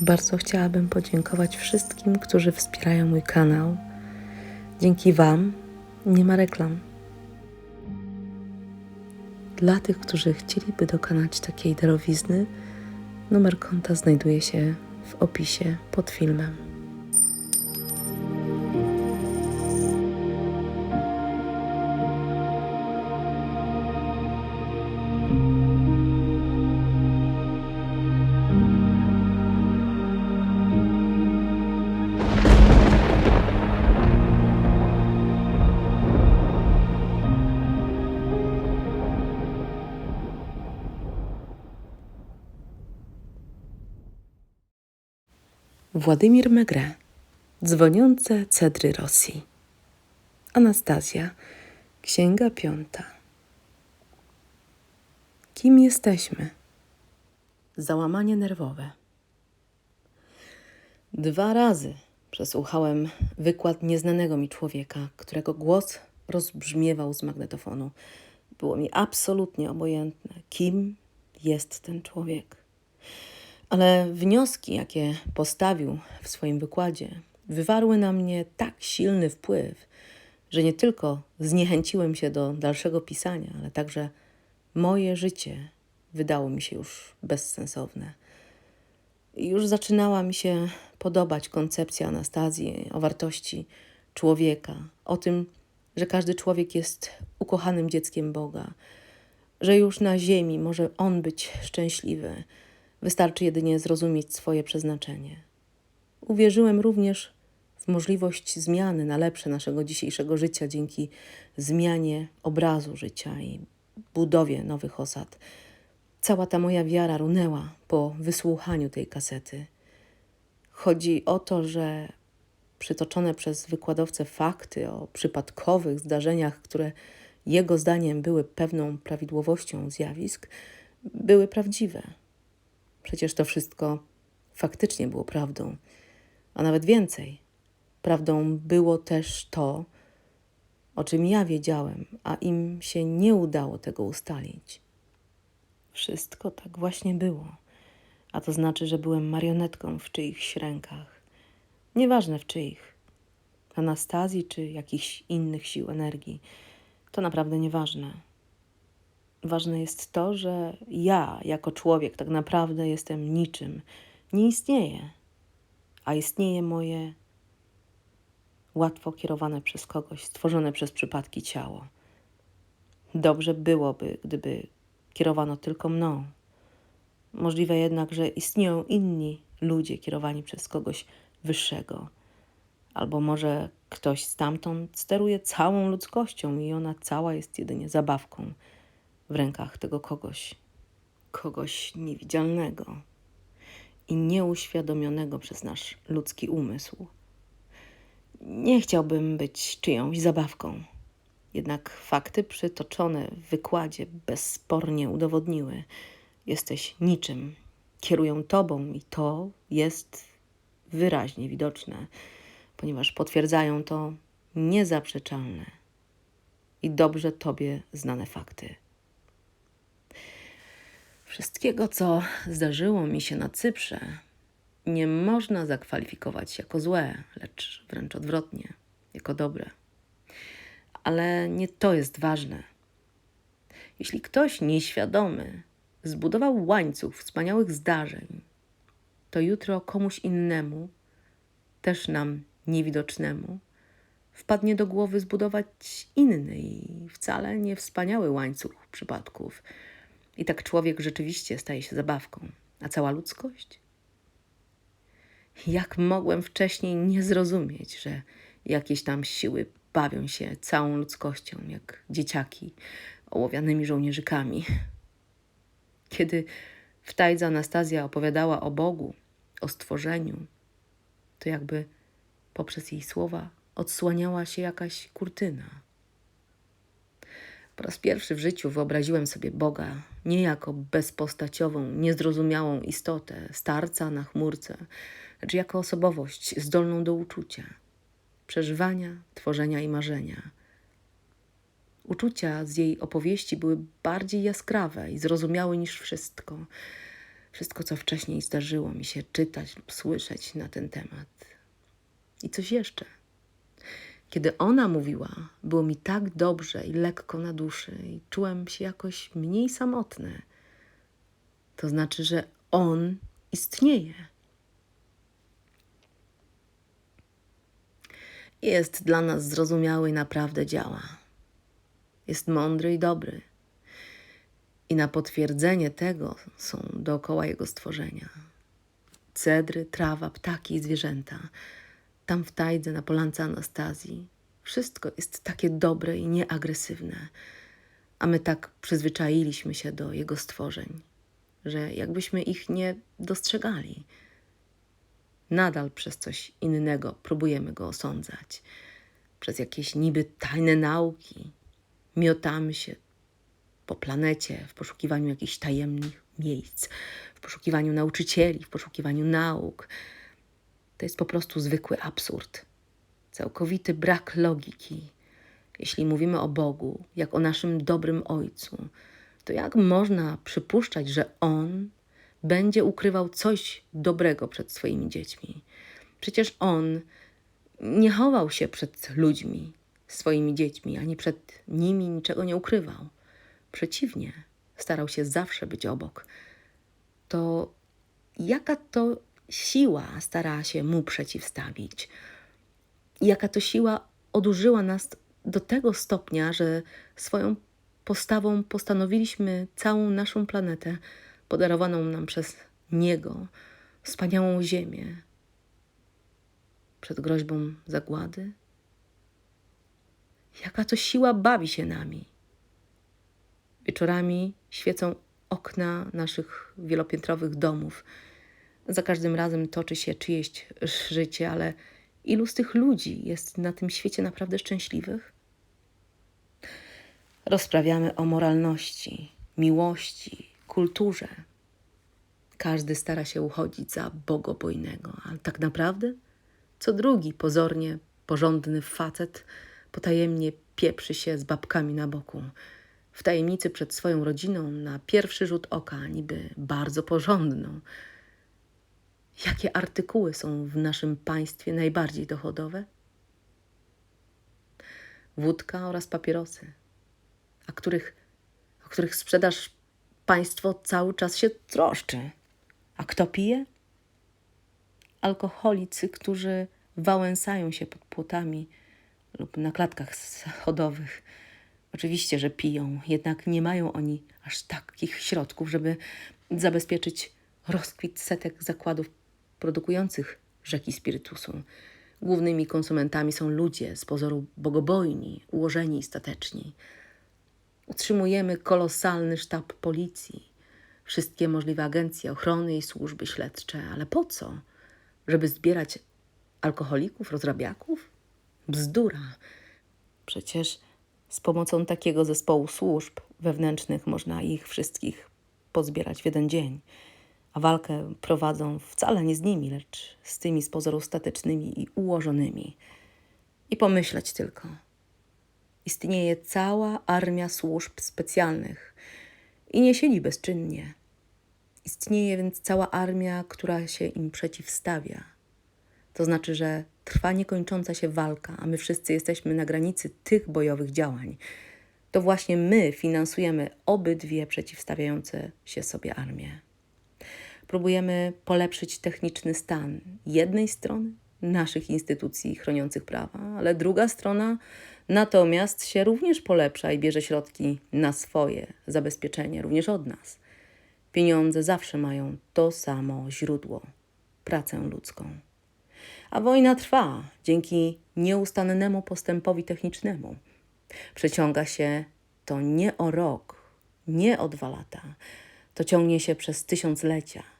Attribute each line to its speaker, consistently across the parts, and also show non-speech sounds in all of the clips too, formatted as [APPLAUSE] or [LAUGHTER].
Speaker 1: Bardzo chciałabym podziękować wszystkim, którzy wspierają mój kanał. Dzięki Wam nie ma reklam. Dla tych, którzy chcieliby dokonać takiej darowizny, numer konta znajduje się w opisie pod filmem. Władimir Megre, dzwoniące cedry Rosji. Anastazja, Księga Piąta. Kim jesteśmy? Załamanie nerwowe. Dwa razy przesłuchałem wykład nieznanego mi człowieka, którego głos rozbrzmiewał z magnetofonu. Było mi absolutnie obojętne, kim jest ten człowiek. Ale wnioski, jakie postawił w swoim wykładzie, wywarły na mnie tak silny wpływ, że nie tylko zniechęciłem się do dalszego pisania, ale także moje życie wydało mi się już bezsensowne. Już zaczynała mi się podobać koncepcja Anastazji o wartości człowieka, o tym, że każdy człowiek jest ukochanym dzieckiem Boga, że już na ziemi może on być szczęśliwy Wystarczy jedynie zrozumieć swoje przeznaczenie. Uwierzyłem również w możliwość zmiany na lepsze naszego dzisiejszego życia dzięki zmianie obrazu życia i budowie nowych osad. Cała ta moja wiara runęła po wysłuchaniu tej kasety. Chodzi o to, że przytoczone przez wykładowcę fakty o przypadkowych zdarzeniach, które jego zdaniem były pewną prawidłowością zjawisk, były prawdziwe. Przecież to wszystko faktycznie było prawdą, a nawet więcej. Prawdą było też to, o czym ja wiedziałem, a im się nie udało tego ustalić. Wszystko tak właśnie było, a to znaczy, że byłem marionetką w czyichś rękach. Nieważne w czyich. Anastazji czy jakichś innych sił energii. To naprawdę nieważne. Ważne jest to, że ja, jako człowiek, tak naprawdę jestem niczym. Nie istnieję, a istnieje moje łatwo kierowane przez kogoś, stworzone przez przypadki ciało. Dobrze byłoby, gdyby kierowano tylko mną. Możliwe jednak, że istnieją inni ludzie kierowani przez kogoś wyższego, albo może ktoś stamtąd steruje całą ludzkością i ona cała jest jedynie zabawką w rękach tego kogoś, kogoś niewidzialnego i nieuświadomionego przez nasz ludzki umysł. Nie chciałbym być czyjąś zabawką, jednak fakty przytoczone w wykładzie bezspornie udowodniły: jesteś niczym, kierują tobą i to jest wyraźnie widoczne, ponieważ potwierdzają to niezaprzeczalne i dobrze tobie znane fakty. Wszystkiego, co zdarzyło mi się na Cyprze, nie można zakwalifikować jako złe, lecz wręcz odwrotnie, jako dobre. Ale nie to jest ważne. Jeśli ktoś nieświadomy zbudował łańcuch wspaniałych zdarzeń, to jutro komuś innemu, też nam niewidocznemu, wpadnie do głowy zbudować inny i wcale nie wspaniały łańcuch przypadków i tak człowiek rzeczywiście staje się zabawką, a cała ludzkość? Jak mogłem wcześniej nie zrozumieć, że jakieś tam siły bawią się całą ludzkością, jak dzieciaki ołowianymi żołnierzykami? Kiedy w Tajdze Anastazja opowiadała o Bogu, o stworzeniu, to jakby poprzez jej słowa odsłaniała się jakaś kurtyna po raz pierwszy w życiu wyobraziłem sobie Boga nie jako bezpostaciową, niezrozumiałą istotę, starca na chmurce, lecz jako osobowość zdolną do uczucia, przeżywania, tworzenia i marzenia. Uczucia z jej opowieści były bardziej jaskrawe i zrozumiałe niż wszystko. wszystko, co wcześniej zdarzyło mi się czytać lub słyszeć na ten temat. I coś jeszcze. Kiedy ona mówiła, było mi tak dobrze i lekko na duszy, i czułem się jakoś mniej samotny. To znaczy, że on istnieje. Jest dla nas zrozumiały i naprawdę działa. Jest mądry i dobry. I na potwierdzenie tego są dookoła jego stworzenia. Cedry, trawa, ptaki i zwierzęta. Tam w tajdze na polance Anastazji wszystko jest takie dobre i nieagresywne, a my tak przyzwyczailiśmy się do jego stworzeń, że jakbyśmy ich nie dostrzegali. Nadal przez coś innego próbujemy go osądzać, przez jakieś niby tajne nauki. Miotamy się po planecie w poszukiwaniu jakichś tajemnych miejsc, w poszukiwaniu nauczycieli, w poszukiwaniu nauk. To jest po prostu zwykły absurd, całkowity brak logiki. Jeśli mówimy o Bogu, jak o naszym dobrym Ojcu, to jak można przypuszczać, że On będzie ukrywał coś dobrego przed swoimi dziećmi? Przecież On nie chował się przed ludźmi, swoimi dziećmi, ani przed nimi niczego nie ukrywał. Przeciwnie, starał się zawsze być obok. To jaka to siła starała się mu przeciwstawić? Jaka to siła odurzyła nas do tego stopnia, że swoją postawą postanowiliśmy całą naszą planetę, podarowaną nam przez Niego, wspaniałą Ziemię, przed groźbą zagłady? Jaka to siła bawi się nami? Wieczorami świecą okna naszych wielopiętrowych domów. Za każdym razem toczy się czyjeś życie, ale ilu z tych ludzi jest na tym świecie naprawdę szczęśliwych? Rozprawiamy o moralności, miłości, kulturze. Każdy stara się uchodzić za bogobojnego, ale tak naprawdę co drugi pozornie porządny facet potajemnie pieprzy się z babkami na boku w tajemnicy przed swoją rodziną na pierwszy rzut oka, niby bardzo porządną. Jakie artykuły są w naszym państwie najbardziej dochodowe? Wódka oraz papierosy, a których, o których sprzedaż państwo cały czas się troszczy. A kto pije? Alkoholicy, którzy wałęsają się pod płotami lub na klatkach schodowych Oczywiście, że piją, jednak nie mają oni aż takich środków, żeby zabezpieczyć rozkwit setek zakładów produkujących rzeki spirytusu. Głównymi konsumentami są ludzie z pozoru bogobojni, ułożeni i stateczni. Utrzymujemy kolosalny sztab policji, wszystkie możliwe agencje ochrony i służby śledcze, ale po co? Żeby zbierać alkoholików, rozrabiaków? Bzdura. Przecież z pomocą takiego zespołu służb wewnętrznych można ich wszystkich pozbierać w jeden dzień, a walkę prowadzą wcale nie z nimi, lecz z tymi z pozoru statycznymi i ułożonymi. I pomyśleć tylko. Istnieje cała armia służb specjalnych i nie siedzi bezczynnie. Istnieje więc cała armia, która się im przeciwstawia. To znaczy, że trwa niekończąca się walka, a my wszyscy jesteśmy na granicy tych bojowych działań. To właśnie my finansujemy obydwie przeciwstawiające się sobie armie. Próbujemy polepszyć techniczny stan jednej strony, naszych instytucji chroniących prawa, ale druga strona natomiast się również polepsza i bierze środki na swoje zabezpieczenie, również od nas. Pieniądze zawsze mają to samo źródło pracę ludzką a wojna trwa dzięki nieustannemu postępowi technicznemu. Przeciąga się to nie o rok, nie o dwa lata, to ciągnie się przez tysiąclecia.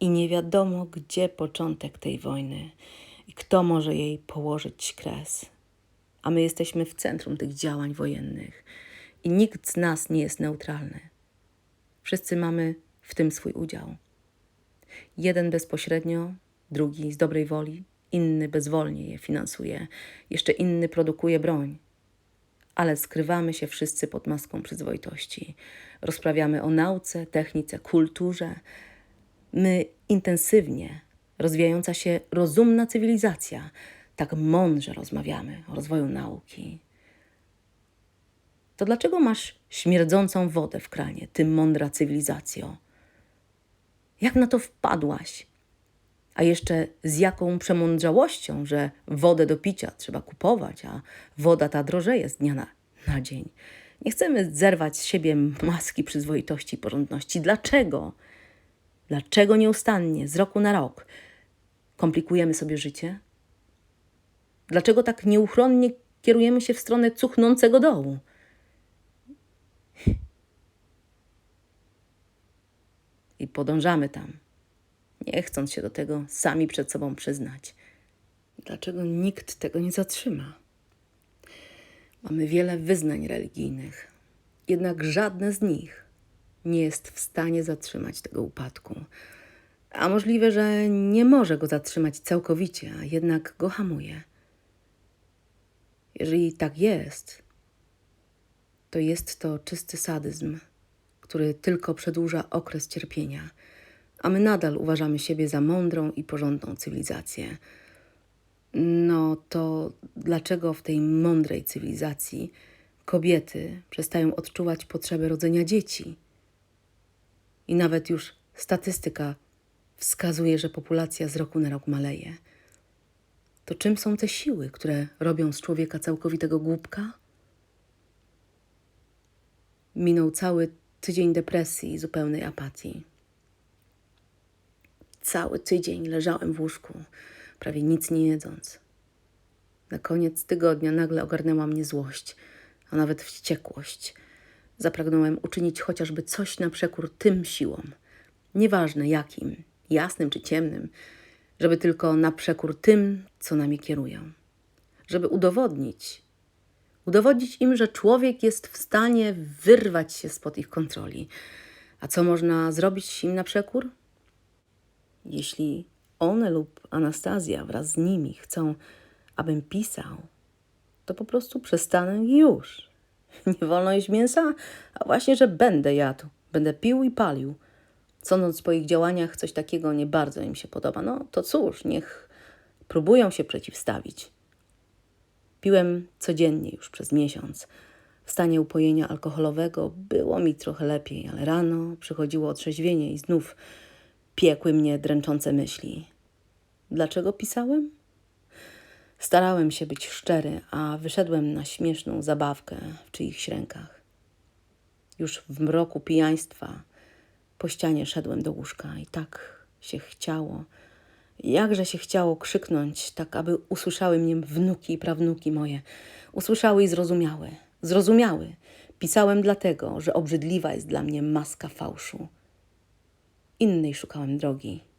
Speaker 1: I nie wiadomo, gdzie początek tej wojny i kto może jej położyć kres. A my jesteśmy w centrum tych działań wojennych i nikt z nas nie jest neutralny. Wszyscy mamy w tym swój udział. Jeden bezpośrednio, drugi z dobrej woli, inny bezwolnie je finansuje, jeszcze inny produkuje broń. ale skrywamy się wszyscy pod maską przyzwoitości. Rozprawiamy o nauce, technice, kulturze. My intensywnie, rozwijająca się rozumna cywilizacja, tak mądrze rozmawiamy o rozwoju nauki. To dlaczego masz śmierdzącą wodę w kranie, ty mądra cywilizacjo? Jak na to wpadłaś? A jeszcze z jaką przemądrzałością, że wodę do picia trzeba kupować, a woda ta drożeje z dnia na, na dzień. Nie chcemy zerwać z siebie maski przyzwoitości i porządności. Dlaczego? Dlaczego nieustannie, z roku na rok, komplikujemy sobie życie? Dlaczego tak nieuchronnie kierujemy się w stronę cuchnącego dołu? I podążamy tam, nie chcąc się do tego sami przed sobą przyznać. Dlaczego nikt tego nie zatrzyma? Mamy wiele wyznań religijnych, jednak żadne z nich nie jest w stanie zatrzymać tego upadku. A możliwe, że nie może go zatrzymać całkowicie, a jednak go hamuje. Jeżeli tak jest, to jest to czysty sadyzm, który tylko przedłuża okres cierpienia, a my nadal uważamy siebie za mądrą i porządną cywilizację. No to dlaczego w tej mądrej cywilizacji kobiety przestają odczuwać potrzebę rodzenia dzieci? I nawet już statystyka wskazuje, że populacja z roku na rok maleje. To czym są te siły, które robią z człowieka całkowitego głupka? Minął cały tydzień depresji i zupełnej apatii. Cały tydzień leżałem w łóżku, prawie nic nie jedząc. Na koniec tygodnia nagle ogarnęła mnie złość, a nawet wściekłość. Zapragnąłem uczynić chociażby coś na przekór tym siłom, nieważne jakim, jasnym czy ciemnym, żeby tylko na przekór tym, co nami kierują. Żeby udowodnić, udowodnić im, że człowiek jest w stanie wyrwać się spod ich kontroli. A co można zrobić im na przekór? Jeśli one lub Anastazja wraz z nimi chcą, abym pisał, to po prostu przestanę już. [LAUGHS] Nie wolno jeść mięsa, a właśnie, że będę jadł, będę pił i palił. Sądząc po ich działaniach, coś takiego nie bardzo im się podoba. No to cóż, niech próbują się przeciwstawić. Piłem codziennie już przez miesiąc. W stanie upojenia alkoholowego było mi trochę lepiej, ale rano przychodziło otrzeźwienie i znów piekły mnie dręczące myśli. Dlaczego pisałem? Starałem się być szczery, a wyszedłem na śmieszną zabawkę w czyichś rękach. Już w mroku pijaństwa po ścianie szedłem do łóżka i tak się chciało, jakże się chciało krzyknąć, tak aby usłyszały mnie wnuki i prawnuki moje. Usłyszały i zrozumiały. Zrozumiały. Pisałem dlatego, że obrzydliwa jest dla mnie maska fałszu. Innej szukałem drogi.